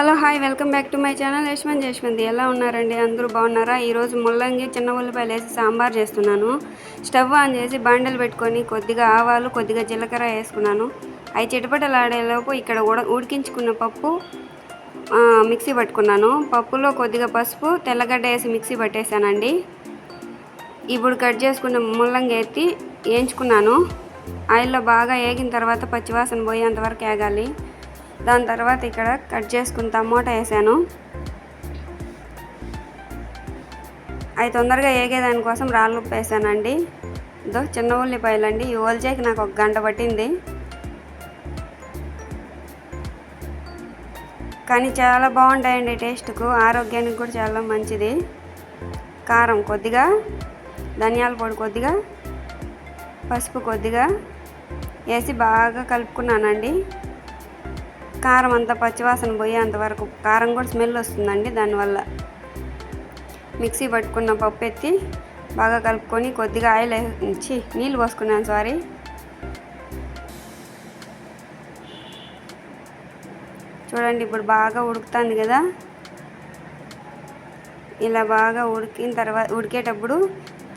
Hello hi welcome back to my channel Yashwant Yashwant ఎలా ఉన్నారండి? అందరూ బాగున్నారా? ఈరోజు ముల్లంగి చిన్న ఉల్లిపాయలు వేసి సాంబార్ చేస్తున్నాను. స్టవ్ ఆన్ చేసి బాండలు పెట్టుకొని కొద్దిగా ఆవాలు కొద్దిగా జీలకర్ర వేసుకున్నాను. అవి చిటపటలాడేలోపు ఇక్కడ ఉడ ఉడికించుకున్న పప్పు మిక్సీ పట్టుకున్నాను. పప్పులో కొద్దిగా పసుపు తెల్లగడ్డ వేసి మిక్సీ పట్టేశానండి. ఇప్పుడు కట్ చేసుకున్న ముల్లంగి ఎత్తి వేయించుకున్నాను. ఆయిల్లో బాగా వేగిన తర్వాత పచ్చివాసన పోయేంతవరకు వేగాలి దాని తర్వాత ఇక్కడ కట్ చేసుకున్న టమాటా వేసాను. అవి తొందరగా వేగేదానికోసం రాళ్ళు ఉప్పు వేసానండి ఇదో చిన్న ఉల్లిపాయలు అండి ఈ ఒలిచేకి నాకు ఒక గంట పట్టింది. కానీ చాలా బాగుంటాయండి టేస్ట్కు. ఆరోగ్యానికి కూడా చాలా మంచిది. కారం కొద్దిగా ధనియాల పొడి కొద్దిగా పసుపు కొద్దిగా వేసి బాగా కలుపుకున్నానండి. కారం అంతా పచ్చివాసన పోయేంత వరకు కారం కూడా స్మెల్ వస్తుందండి. దానివల్ల మిక్సీ పట్టుకున్న పప్పు ఎత్తి బాగా కలుపుకొని కొద్దిగా ఆయిల్ ఇచ్చి నీళ్ళు పోసుకున్నాను సారీ. చూడండి ఇప్పుడు బాగా ఉడుకుతుంది కదా. ఇలా బాగా ఉడికిన తర్వాత ఉడికేటప్పుడు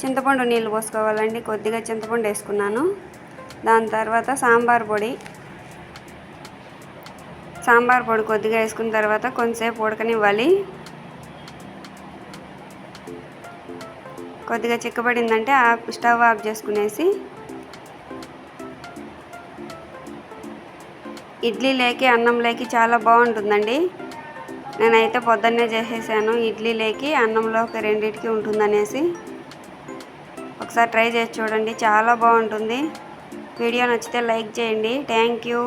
చింతపండు నీళ్ళు పోసుకోవాలండి. కొద్దిగా చింతపండు వేసుకున్నాను. దాని తర్వాత సాంబార్ పొడి సాంబార్ పొడి కొద్దిగా వేసుకున్న తర్వాత కొంచెంసేపు ఉడకనివ్వాలి. కొద్దిగా చిక్కబడిందంటే ఆ స్టవ్ ఆఫ్ చేసుకునేసి ఇడ్లీ లేకి అన్నం లేకి చాలా బాగుంటుందండి. నేనైతే పొద్దున్నే చేసేసాను ఇడ్లీ లేకి అన్నంలోకి రెండింటికి ఉంటుందనేసి. ఒకసారి ట్రై చేసి చూడండి చాలా బాగుంటుంది. వీడియో నచ్చితే లైక్ చేయండి. Thank you.